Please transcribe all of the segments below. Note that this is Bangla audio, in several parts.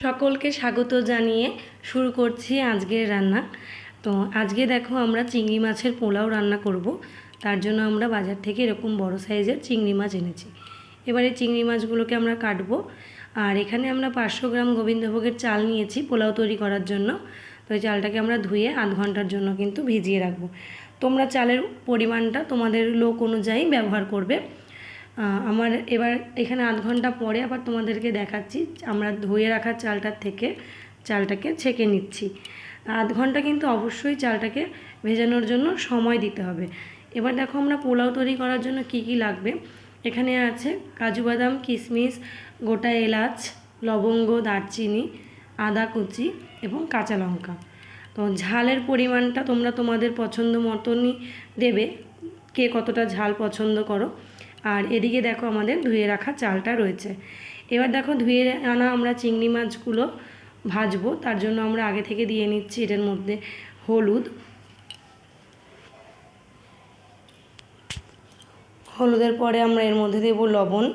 সকলকে স্বাগত জানিয়ে শুরু করছি আজকের রান্না। তো আজকে দেখো আমরা চিংড়ি মাছের পোলাও রান্না করব। তার জন্য আমরা বাজার থেকে এরকম বড় সাইজের চিংড়ি মাছ এনেছি। এবারে চিংড়ি মাছগুলোকে আমরা কাটবো। আর এখানে আমরা পাঁচশো গ্রাম গোবিন্দভোগের চাল নিয়েছি পোলাও তৈরি করার জন্য। তো এই চালটাকে আমরা ধুয়ে আধ ঘণ্টার জন্য কিন্তু ভিজিয়ে রাখব। তোমরা চালের পরিমাণটা তোমাদের লোক অনুযায়ী ব্যবহার করবে। আমার এবার এখানে আধ ঘণ্টা পরে আবার তোমাদেরকে দেখাচ্ছি। আমরা ধুয়ে রাখা চালটার থেকে চালটাকে ছেঁকে নিচ্ছি। আধ ঘণ্টা কিন্তু অবশ্যই চালটাকে ভেজানোর জন্য সময় দিতে হবে। এবার দেখো আমরা পোলাও তৈরি করার জন্য কি কি লাগবে? এখানে আছে কাজু বাদাম, কিশমিশ, গোটা এলাচ, লবঙ্গ, দারচিনি, আদা কুচি এবং কাঁচা লঙ্কা। তো ঝালের পরিমাণটা তোমরা তোমাদের পছন্দ মতনই দেবে। কে কতটা ঝাল পছন্দ করো। আর এদিকে দেখো আমাদের ধুয়ে রাখা চালটা রয়েছে। এবার দেখো ধুয়ে আনা আমরা চিংড়ি মাছগুলো ভাজবো, তার জন্য আমরা আগে থেকে দিয়ে নিচ্ছি এটার মধ্যে হলুদ। হলুদের পরে আমরা এর মধ্যে দেব লবণ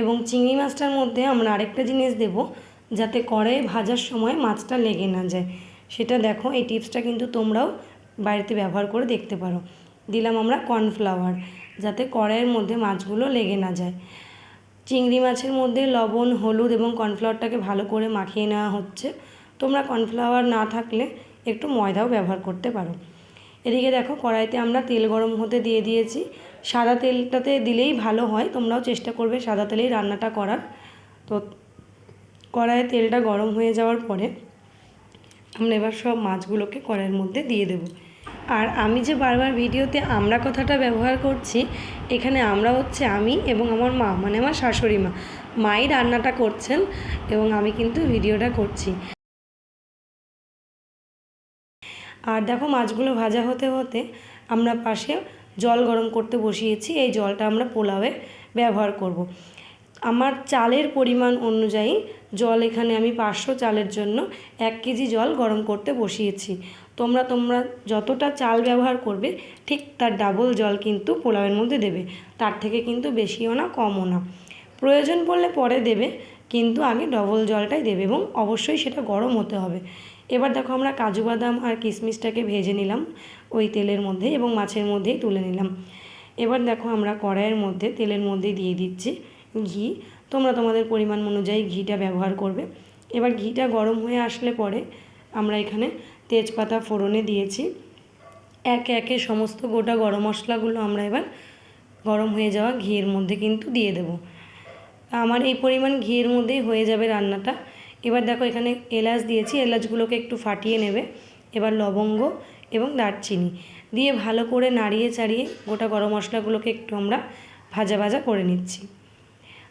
এবং চিংড়ি মাছটার মধ্যে আমরা আরেকটা জিনিস দেব, যাতে কড়াইয়ে ভাজার সময় মাছটা লেগে না যায়। সেটা দেখো, এই টিপসটা কিন্তু তোমরাও বাড়িতে ব্যবহার করে দেখতে পারো। দিলাম আমরা কর্নফ্লাওয়ার, যাতে কড়াইয়ের মধ্যে মাছগুলো লেগে না যায়। চিংড়ি মাছের মধ্যে লবণ, হলুদ এবং কর্নফ্লাওয়ারটাকে ভালো করে মাখিয়ে নেওয়া হচ্ছে। তোমরা কর্নফ্লাওয়ার না থাকলে একটু ময়দাও ব্যবহার করতে পারো। এদিকে দেখো, কড়াইতে আমরা তেল গরম হতে দিয়ে দিয়েছি। সাদা তেলটাতে দিলেই ভালো হয়, তোমরাও চেষ্টা করবে সাদা তেলেই রান্নাটা করার। তো কড়াইয়ে তেলটা গরম হয়ে যাওয়ার পরে আমরা এবার সব মাছগুলোকে কড়াইয়ের মধ্যে দিয়ে দেবো। আর আমি যে বারবার ভিডিওতে আমরা কথাটা ব্যবহার করছি, এখানে আমরা হচ্ছে আমি এবং আমার মা মানে আমার শাশুড়ি মা, মাই রান্নাটা করছেন এবং আমি কিন্তু ভিডিওটা করছি আর দেখো মাছগুলো ভাজা হতে হতে আমরা পাশে জল গরম করতে বসিয়েছি, এই জলটা আমরা পোলাওয়ে ব্যবহার করব। আমার চালের পরিমাণ অনুযায়ী জল এখানে আমি পাঁচশো চালের জন্য এক কেজি জল গরম করতে বসিয়েছি তোমরা তোমরা যতটা চাল ব্যবহার করবে, ঠিক তার ডাবল জল কিন্তু পোলাওয়ের মধ্যে দেবে। তার থেকে কিন্তু বেশিও না, কমও না। প্রয়োজন পড়লে পরে দেবে, কিন্তু আগে ডবল জলটাই দেবে এবং অবশ্যই সেটা গরম হতে হবে। এবার দেখো আমরা কাজু বাদাম আর কিশমিশটাকে ভেজে নিলাম ওই তেলের মধ্যে এবং মাছের মধ্যেই তুলে নিলাম। এবার দেখো আমরা কড়াইয়ের মধ্যে তেলের মধ্যে দিয়ে দিচ্ছি ঘি। তোমরা তোমাদের পরিমাণ অনুযায়ী ঘিটা ব্যবহার করবে। এবার ঘিটা গরম হয়ে আসলে পরে আমরা এখানে তেজপাতা ফোড়নে দিয়েছি। একে একে সমস্ত গোটা গরম মশলাগুলো আমরা এবার গরম হয়ে যাওয়া ঘিয়ের মধ্যে কিন্তু দিয়ে দেবো। আমার এই পরিমাণ ঘিয়ের মধ্যেই হয়ে যাবে রান্নাটা। এবার দেখো এখানে এলাচ দিয়েছি, এলাচগুলোকে একটু ফাটিয়ে নেবে। এবার লবঙ্গ এবং দারচিনি দিয়ে ভালো করে নাড়িয়ে চাড়িয়ে গোটা গরম মশলাগুলোকে একটু আমরা ভাজা ভাজা করে নিচ্ছি।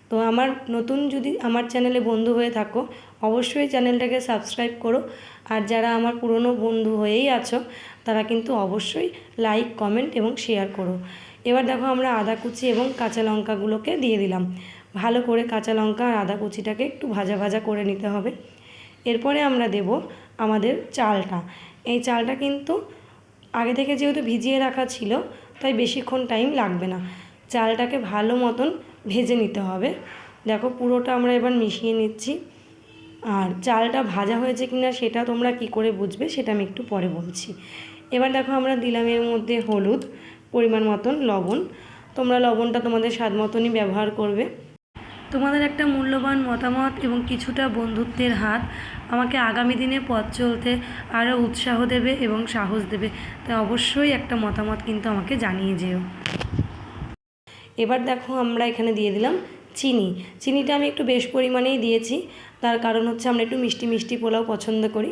তো আমার নতুন যদি আমার চ্যানেলে বন্ধু হয়ে থাকো, অবশ্যই চ্যানেলটাকে সাবস্ক্রাইব করো। আর যারা আমার পুরনো বন্ধু হয়েই আছো, তারা কিন্তু অবশ্যই লাইক, কমেন্ট এবং শেয়ার করো। এবার দেখো আমরা আদা কুচি এবং কাঁচা লঙ্কাগুলোকে দিয়ে দিলাম। ভালো করে কাঁচা লঙ্কা আর আদা কুচিটাকে একটু ভাজা ভাজা করে নিতে হবে। এরপরে আমরা দেব আমাদের চালটা। এই চালটা কিন্তু আগে থেকে যেহেতু ভিজিয়ে রাখা ছিল, তাই বেশিক্ষণ টাইম লাগবে না। চালটাকে ভালো মতন ভেজে নিতে হবে। দেখো পুরোটা আমরা এবার মিশিয়ে নিচ্ছি। আর চালটা ভাজা হয়েছে কি না সেটা তোমরা কি করে বুঝবে সেটা আমি একটু পরে বলছি। এবার দেখো আমরা দিলাম এর মধ্যে হলুদ, পরিমাণ মতন লবণ। তোমরা লবণটা তোমাদের স্বাদ মতনই ব্যবহার করবে। তোমাদের একটা মূল্যবান মতামত এবং কিছুটা বন্ধুত্বের হাত আমাকে আগামী দিনে পথ চলতে আরও উৎসাহ দেবে এবং সাহস দেবে। তাই অবশ্যই একটা মতামত কিন্তু আমাকে জানিয়ে যেও। এবার দেখো আমরা এখানে দিয়ে দিলাম চিনি। চিনিটা আমি একটু বেশ পরিমাণেই দিয়েছি। তার কারণ হচ্ছে আমরা একটু মিষ্টি মিষ্টি পোলাও পছন্দ করি।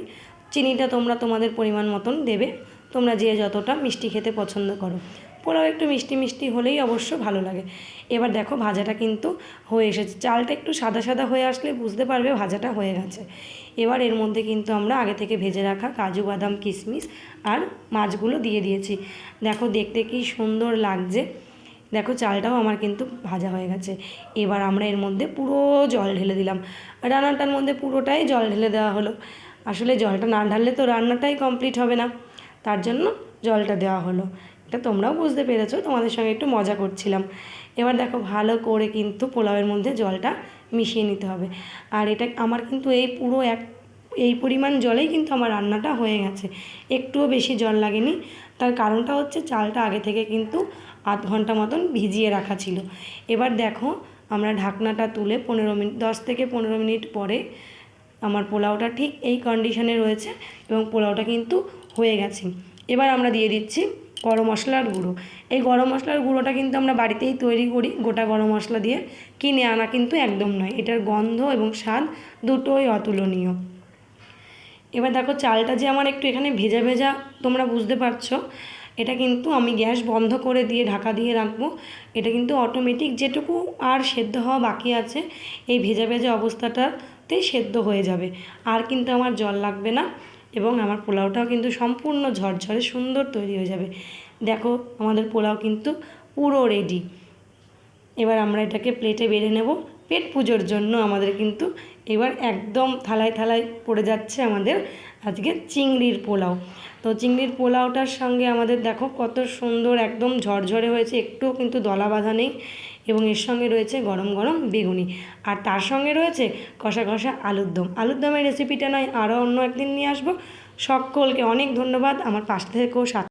চিনিটা তোমরা তোমাদের পরিমাণ মতন দেবে। তোমরা যে যতটা মিষ্টি খেতে পছন্দ করো। পোলাও একটু মিষ্টি মিষ্টি হলেই অবশ্য ভালো লাগে। এবার দেখো ভাজাটা কিন্তু হয়ে এসেছে। চালটা একটু সাদা সাদা হয়ে আসলে বুঝতে পারবে ভাজাটা হয়ে গেছে। এবার এর মধ্যে কিন্তু আমরা আগে থেকে ভেজে রাখা কাজু, বাদাম, কিশমিশ আর মাছগুলো দিয়ে দিয়েছি। দেখো দেখতে কি সুন্দর লাগছে। দেখো চালটাও আমার কিন্তু ভাজা হয়ে গেছে। এবার আমরা এর মধ্যে পুরো জল ঢেলে দিলাম। রান্নাটার মধ্যে পুরোটাই জল ঢেলে দেওয়া হলো। আসলে জলটা না ঢাললে তো রান্নাটাই কমপ্লিট হবে না। তার জন্য জলটা দেওয়া হলো। এটা তোমরাও বুঝতে পেরেছ, তোমাদের সঙ্গে একটু মজা করছিলাম। এবার দেখো ভালো করে কিন্তু পোলাওয়ের মধ্যে জলটা মিশিয়ে নিতে হবে। আর এটা আমার কিন্তু এই পুরো এক, এই পরিমাণ জলেই কিন্তু আমার রান্নাটা হয়ে গেছে। একটুও বেশি জল লাগেনি। তার কারণটা হচ্ছে চালটা আগে থেকে কিন্তু আধ ঘণ্টা মতন ভিজিয়ে রাখা ছিল। এবার দেখো, আমরা ঢাকনাটা তুলে পনেরো মিনিট দশ থেকে পনেরো মিনিট পরে আমার পোলাওটা ঠিক এই কন্ডিশনে রয়েছে এবং পোলাওটা কিন্তু হয়ে গেছে। এবার আমরা দিয়ে দিচ্ছি গরম মশলার গুঁড়ো। এই গরম মশলার গুঁড়োটা কিন্তু আমরা বাড়িতেই তৈরি করি, গোটা গরম মশলা দিয়ে। কিনে আনা কিন্তু একদম নয়, এটার গন্ধ এবং স্বাদ দুটোই অতুলনীয়। এবার দেখো, চালটা যে আমার একটু এখানে ভেজা ভেজা, তোমরা বুঝতে পারছ। এটা কিন্তু আমি গ্যাস বন্ধ করে দিয়ে ঢাকা দিয়ে রাখব। এটা কিন্তু অটোমেটিক যেটুকু আর সেদ্ধ হওয়া বাকি আছে, এই ভেজা ভেজা অবস্থাটাতেই সেদ্ধ হয়ে যাবে। আর কিন্তু আমার জল লাগবে না এবং আমার পোলাওটাও কিন্তু সম্পূর্ণ ঝরঝরে সুন্দর তৈরি হয়ে যাবে। দেখো, আমাদের পোলাও কিন্তু পুরো রেডি এবার আমরা এটাকে প্লেটে বেড়ে নেব। পেট পুজোর জন্য আমাদের কিন্তু এবার একদম থালায় থালায় পড়ে যাচ্ছে আমাদের আজকে চিংড়ির পোলাও। তো চিংড়ির পোলাওটার সঙ্গে আমাদের দেখো কত সুন্দর একদম ঝরঝরে হয়েছে, একটুও কিন্তু দলা বাঁধা নেই এবং এর সঙ্গে রয়েছে গরম গরম বেগুনি। আর তার সঙ্গে রয়েছে কষা কষা আলুর দম। আলুর দমের রেসিপিটা নয়, আরও অন্য একদিন নিয়ে আসব। সকলকে অনেক ধন্যবাদ, আমার পাশ থেকেও সাথে